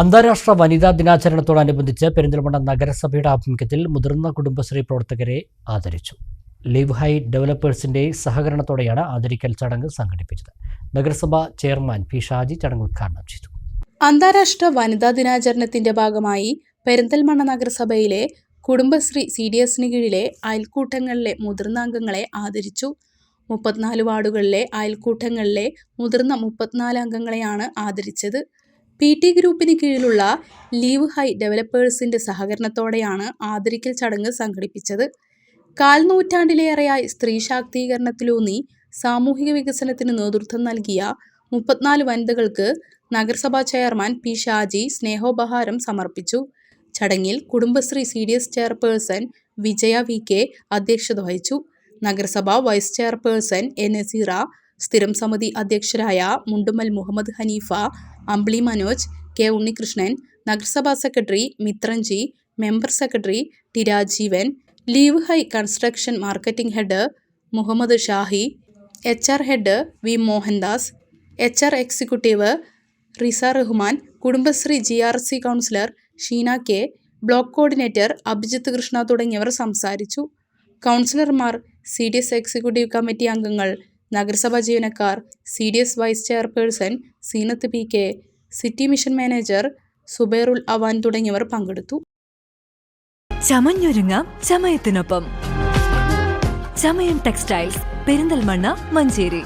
അന്താരാഷ്ട്ര വനിതാ ദിനാചരണത്തോടനുബന്ധിച്ച് പെരിന്തൽമണ്ണ നഗരസഭയുടെ ആഭിമുഖ്യത്തിൽ മുതിർന്ന കുടുംബശ്രീ പ്രവർത്തകരെ ആദരിച്ചു. ലിവ് ഹൈ ഡെവലപ്പേഴ്സിന്റെ സഹകരണത്തോടെയാണ് ആദരിക്കൽ ചടങ്ങ് സംഘടിപ്പിച്ചത്. നഗരസഭ ചെയർമാൻ പി ഷാജി ചടങ്ങ് ഉദ്ഘാടനം ചെയ്തു. അന്താരാഷ്ട്ര വനിതാ ദിനാചരണത്തിന്റെ ഭാഗമായി പെരിന്തൽമണ്ണ നഗരസഭയിലെ കുടുംബശ്രീ സി ഡി എസിന് കീഴിലെ അയൽക്കൂട്ടങ്ങളിലെ മുതിർന്ന അംഗങ്ങളെ ആദരിച്ചു. മുപ്പത്തിനാല് വാർഡുകളിലെ അയൽക്കൂട്ടങ്ങളിലെ മുതിർന്ന മുപ്പത്തിനാല് അംഗങ്ങളെയാണ് ആദരിച്ചത്. പി ടി ഗ്രൂപ്പിന് കീഴിലുള്ള ലീവ് ഹൈ ഡെവലപ്പേഴ്സിന്റെ സഹകരണത്തോടെയാണ് ആദരിക്കൽ ചടങ്ങ് സംഘടിപ്പിച്ചത്. കാൽനൂറ്റാണ്ടിലേറെയായി സ്ത്രീ ശാക്തീകരണത്തിലൂന്നി സാമൂഹിക വികസനത്തിന് നേതൃത്വം നൽകിയ മുപ്പത്തിനാല് വനിതകൾക്ക് നഗരസഭാ ചെയർമാൻ പി ഷാജി സ്നേഹോപഹാരം സമർപ്പിച്ചു. ചടങ്ങിൽ Kudumbashree C D S chairperson Vijaya V K അധ്യക്ഷത വഹിച്ചു. നഗരസഭ വൈസ് ചെയർപേഴ്സൺ എ നസീറ സ്ഥിരം സമിതി അധ്യക്ഷരായ മുണ്ടുമൽ മുഹമ്മദ് ഹനീഫ അംബ്ലി മനോജ് കെ ഉണ്ണികൃഷ്ണൻ നഗരസഭാ secretary Mithranji member secretary T Rajeevan live high construction marketing head Muhammad Shahi H R head V Mohandas H R executive Riza Rahman Kudumbashree G R C councillor Sheena K block coordinator Abhijith Krishna തുടങ്ങിയവർ സംസാരിച്ചു. കൗൺസിലർമാർ C D S executive committee അംഗങ്ങൾ നഗരസഭാ ജീവനക്കാർ C D S vice chairperson Zeenath P K city mission manager Subairul avant തുടങ്ങിയവർ പങ്കെടുത്തു. ചമഞ്ഞൊരുങ്ങാം ചമയത്തിനൊപ്പം. ചമയം ടെക്സ്റ്റൈൽസ് പെരിന്തൽമണ്ണ മഞ്ചേരി.